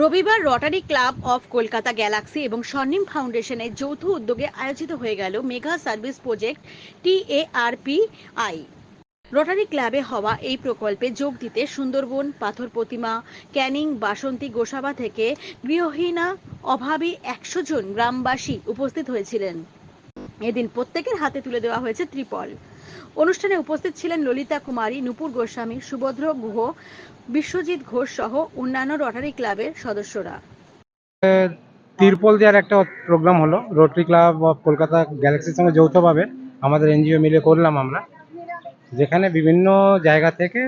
রবিবার Rotary club of Kolkata Galaxy এবং স্বর্ণিম ফাউন্ডেশনের যৌথ উদ্যোগে আয়োজিত হয়ে গেল mega service project TARPI. Rotary ক্লাবে হওয়া এই প্রকল্পে যোগ দিতে সুন্দরবন, পাথর প্রতিমা, ক্যানিং, বাসন্তী, গোসাবা থেকে গৃহহীনা অভাবী একশো জন গ্রামবাসী উপস্থিত হয়েছিলেন। এদিন প্রত্যেকের হাতে তুলে দেওয়া হয়েছে ত্রিপল। অনুষ্ঠানে উপস্থিত ছিলেন ললিতা কুমারী, নুপুর গোস্বামী, সুভদ্র গুহ, বিশ্বজিৎ ঘোষ সহ অন্যান্য রটারি ক্লাবের সদস্যরা। তিরপল দেওয়ার একটা প্রোগ্রাম হলো। রোটারি ক্লাব অফ কলকাতা গ্যালাক্সির সঙ্গে যৌথভাবে আমাদের এনজিও মিলে করলাম আমরা। যেখানে বিভিন্ন জায়গা থেকে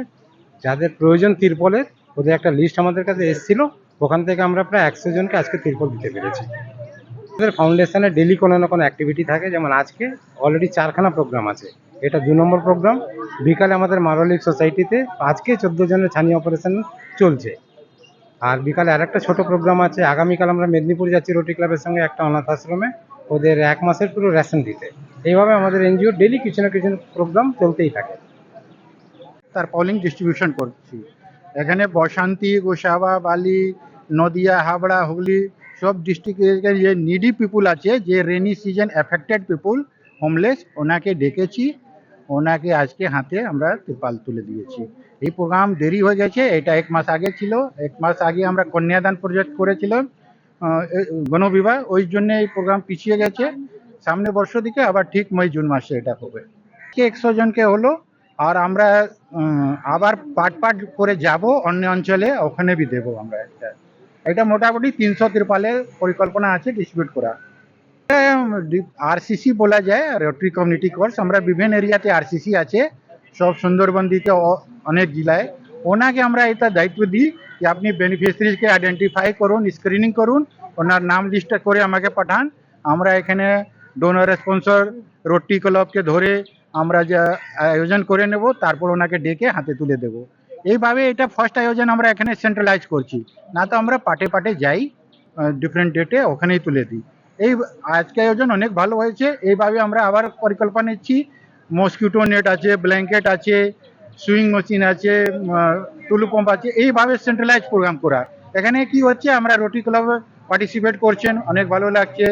যাদের প্রয়োজন তিরপলের, ওদের একটা লিস্ট আমাদের কাছে এসেছিল। ওখান থেকে আমরা প্রায় একশো জনকে আজকে তিরপল দিতে পেরেছি। আমাদের ফাউন্ডেশনে ডেলি কোনো না কোনো অ্যাক্টিভিটি থাকে। যেমন আজকে অলরেডি চারখানা প্রোগ্রাম আছে। এটা দু নম্বর প্রোগ্রাম বিকালে আমাদের মারলিক সোসাইটিতে আজকে চোদ্দ জনের ছানি অপারেশন চলছে। আর বিকালে আরেকটা ছোট প্রোগ্রাম আছে, আগামীকাল আমরা মেদিনীপুর যাচ্ছি রোটি ক্লাবের সঙ্গে একটা অনাথ আশ্রমে। ওদের এক মাসের পুরো রেশন দিতে। এইভাবে আমাদের এনজিও ডেলি কিছু না কিছু প্রোগ্রাম চলতেই থাকে। তার পলিং ডিস্ট্রিবিউশন করছি। এখানে বসন্তী, গোসাবা, বালি, নদিয়া, হাবড়া, হুগলি সব ডিস্ট্রিক্টের যে নিডি পিপুল আছে, যে rainy season affected people homeless ওনাকে ডেকেছি। ওনাকে আজকে হাতে আমরা ত্রিপাল তুলে দিয়েছি। এই প্রোগ্রাম দেরি হয়ে গেছে, এটা এক মাস আগে ছিল। এক মাস আগে আমরা কন্যাদান প্রজেক্ট করেছিলাম গণবিবাহ, ওই জন্য এই প্রোগ্রাম পিছিয়ে গেছে। সামনে বর্ষ দিকে, আবার ঠিক মই জুন মাসে এটা হবে। একশো জনকে হলো, আর আমরা আবার পার্ট পার্ট করে যাব, অন্য অঞ্চলে, ওখানে বি দেবো আমরা একটা। এটা মোটামুটি তিনশো ত্রিপালের পরিকল্পনা আছে ডিস্ট্রিবিউট করা। আরসিসি বলা যায় রোটারি কমিউনিটি কোর্স আমরা বিভিন্ন এরিয়াতে আরসিসি আছে, সব সুন্দরবন দিতে অনেক জেলায়। ওনাকে আমরা এটা দায়িত্ব দিই যে আপনি বেনিফিশিয়ারিজকে আইডেন্টিফাই করুন স্ক্রিনিং করুন, ওনার নাম লিস্ট করে আমাকে পাঠান। আমরা এখানে ডোনার স্পন্সর রোটারি ক্লাবকে ধরে আমরা যা আয়োজন করে নেব, তারপর ওনাকে ডেকে হাতে তুলে দেব। এইভাবে এটা ফার্স্ট আয়োজন আমরা এখানে সেন্ট্রালাইজ করছি। না তো আমরা পাটে পাটে যাই ডিফারেন্ট ডেটে ওখানেই তুলে দিই। এই আজকে আয়োজন অনেক ভালো হয়েছে। এইভাবে আমরা আবার পরিকল্পনা নিচ্ছি। মসকিউটো নেট আছে ব্ল্যাঙ্কেট আছে সুইং মেশিন আছে টুলু পাম্প আছে। এইভাবে সেন্ট্রালাইজ প্রোগ্রাম করা। এখানে কি হচ্ছে, আমরা রোটারি ক্লাব পার্টিসিপেট করছেন, অনেক ভালো লাগছে।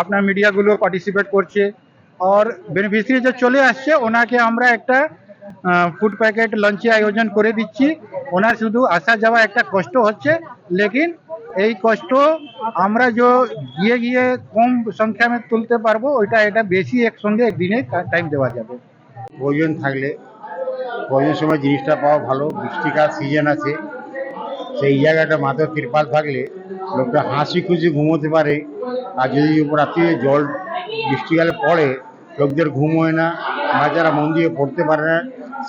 আপনার মিডিয়াগুলো পার্টিসিপেট করছে। আর বেনিফিশিয়ারি যে চলে আসছে, ওনাকে আমরা একটা ফুড প্যাকেট লাঞ্চে আয়োজন করে দিচ্ছি। ওনার শুধু আসা যাওয়া একটা কষ্ট হচ্ছে, লেকিন এই কষ্ট আমরা যে গিয়ে গিয়ে কম সংখ্যা মে তুলতে পারব, ওইটা, এটা বেশি একসঙ্গে একদিনে টাইম দেওয়া যাবে। প্রয়োজন থাকলে, প্রয়োজন সময় জিনিসটা পাওয়া ভালো বৃষ্টিকাল সিজন আছে, সেই জায়গাটা মাথায় তিরপাল থাকলে লোকটা হাসি খুশি ঘুমোতে পারে, আর যদি রাত্রে জল বৃষ্টিকালে পড়ে, লোকদের ঘুম হয় না বাচ্চারা মন দিয়ে পড়তে পারে না,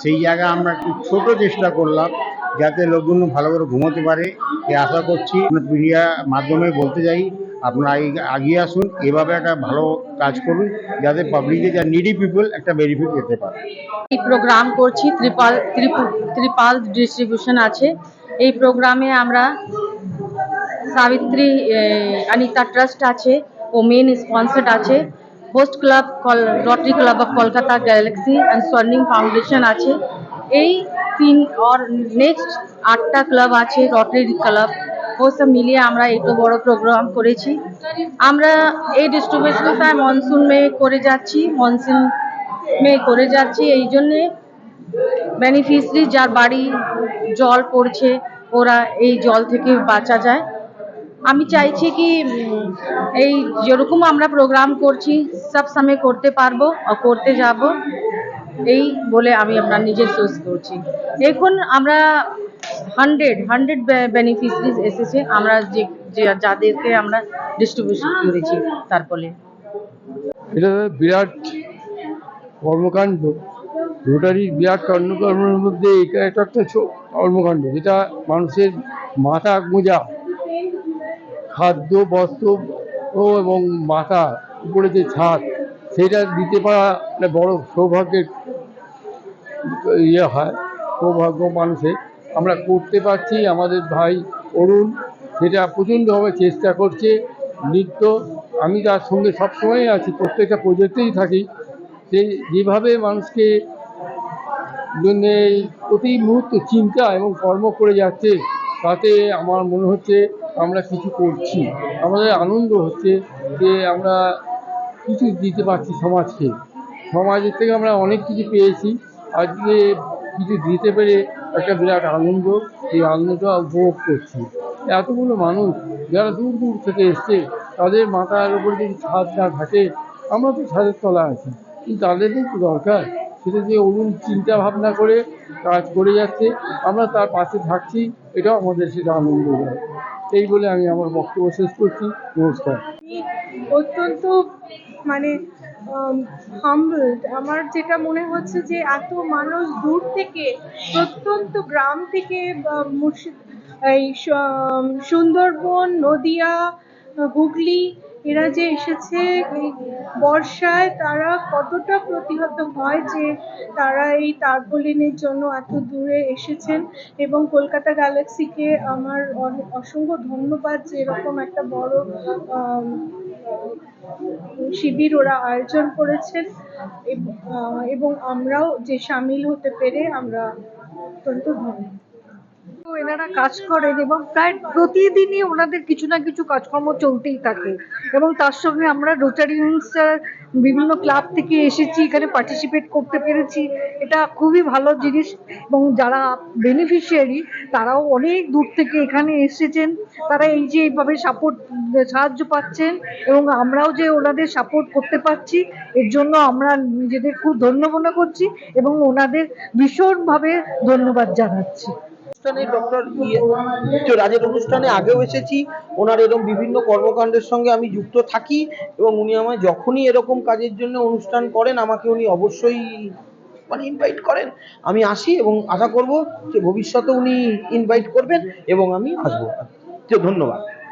সেই জায়গায় আমরা একটু ছোটো চেষ্টা করলাম। যাতে লোকগুলো ভালো করে ঘুমোতে পারে, এ আশা করছি। মিডিয়া মাধ্যমে বলতে চাই, আপনারা এগিয়ে আসুন, এভাবে একটা ভালো কাজ করুন, যাতে পাবলিকে যা নিডি পিপল একটা বেনিফিট পেতে পারে। এই প্রোগ্রাম করছি, ত্রিপাল, ত্রিপু- ত্রিপাল ডিস্ট্রিবিউশন আছে। এই প্রোগ্রামে আমরা সাবিত্রী অনিতা ট্রাস্ট আছে ও মেন স্পন্সার্ড আছে। Host club Rotary club of Kolkata Galaxy and Swarnim foundation আছে। এই তিন और নেক্সট আটটা ক্লাব আছে রটারি ক্লাব ও সব মিলিয়ে আমরা এত বড় প্রোগ্রাম করেছি। আমরা এই ডিস্ট্রিবিউশনটা মনসুন মে করে যাচ্ছি মনসুন মে করে যাচ্ছি। এই জন্যে বেনিফিশিয়ারি যার বাড়ি জল পড়ছে, ওরা এই জল থেকে বাঁচা যায়। আমি চাইছি কি এই যেরকম আমরা প্রোগ্রাম করছি, সব সময় করতে পারব করতে যাব। এই বলে আমি আপনার নিজের সোর্স করছি। এখন আমরা হান্ড্রেড হান্ড্রেড বেনিফিশিয়ারিজ এসেছে, আমরা যে যাদেরকে আমরা ডিস্ট্রিবিউশন করেছি তার ফলে। এটা বিরাট কর্মকাণ্ড। রোটারি বিরাট কর্মকর্মের মধ্যে এটা একটা ছো- কর্মকাণ্ড, যেটা মানুষের মাথা গোঁজা। খাদ্য, বস্ত্র এবং মাথা উপরে যে ছাদ, সেটা দিতে পারা একটা বড় সৌভাগ্যের ইয়ে হয়। সৌভাগ্য মানুষের আমরা করতে পারছি। আমাদের ভাই অরুণ সেটা প্রচণ্ডভাবে চেষ্টা করছে। নৃত্য আমি তার সঙ্গে সবসময় আছি, প্রত্যেকটা প্রজেক্টেই থাকি। সে যেভাবে মানুষকে জন্য প্রতি মুহূর্তে চিন্তা এবং কর্ম করে যাচ্ছে, তাতে আমার মনে হচ্ছে আমরা কিছু করছি। আমাদের আনন্দ হচ্ছে যে আমরা কিছু দিতে পারছি সমাজকে। সমাজের থেকে আমরা অনেক কিছু পেয়েছি। আজকে কিছু দিতে পেরে একটা বিরাট আনন্দ এই আনন্দটা উপভোগ করছি। এতগুলো মানুষ যারা দূর দূর থেকে এসছে, তাদের মাথার উপর যদি ছাদ না থাকে, আমরা তো ছাদের তলা আছি। কিন্তু তাদের তো দরকার। সেটা যে অরুণ চিন্তা ভাবনা করে কাজ করে যাচ্ছে, আমরা তার পাশে থাকছি, এটাও আমাদের সেটা আনন্দ দেয়। এই বলে আমি আমার বক্তব্য শেষ করছি। নমস্কার। অত্যন্ত মানে আমার যেটা মনে হচ্ছে যে এত মানুষ দূর থেকে, প্রত্যন্ত গ্রাম থেকে মুর্শিদ এই সুন্দরবন, নদিয়া, হুগলি এরা যে এসেছে এই বর্ষায় তারা কতটা প্রতিহত হয় যে তারা এই তারপলিনের জন্য এত দূরে এসেছেন? এবং কলকাতা গ্যালাক্সিকে আমার অসংখ্য ধন্যবাদ যে এরকম একটা বড় শিবির ওরা আয়োজন করেছেন। এব- আমরাও যে সামিল হতে পেরে আমরা অত্যন্ত ধন্য এনারা কাজ করেন এবং প্রায় প্রতিদিনই ওনাদের কিছু না কিছু কাজকর্ম চলতেই থাকে। এবং তার সঙ্গে আমরা রোটারি রোটারিয়ানসরা বিভিন্ন ক্লাব থেকে এসেছি, এখানে পার্টিসিপেট করতে পেরেছি। এটা খুবই ভালো জিনিস এবং যারা বেনিফিশিয়ারি তারাও অনেক দূর থেকে এখানে এসেছেন। তারা এই যে এইভাবে সাপোর্ট সাহায্য পাচ্ছেন এবং আমরাও যে ওনাদের সাপোর্ট করতে পারছি, এর জন্য আমরা নিজেদের খুব ধন্য মনে করছি এবং ওনাদের ভীষণভাবে ধন্যবাদ জানাচ্ছি। অনুষ্ঠানে ডক্টর রাজের অনুষ্ঠানে আগেও এসেছি। ওনার এরকম বিভিন্ন কর্মকাণ্ডের সঙ্গে আমি যুক্ত থাকি এবং উনি আমায় যখনই এরকম কাজের জন্য অনুষ্ঠান করেন, আমাকে উনি অবশ্যই মানে ইনভাইট করেন। আমি আসি এবং আশা করব যে ভবিষ্যতে উনি ইনভাইট করবেন এবং আমি আসব। ধন্যবাদ।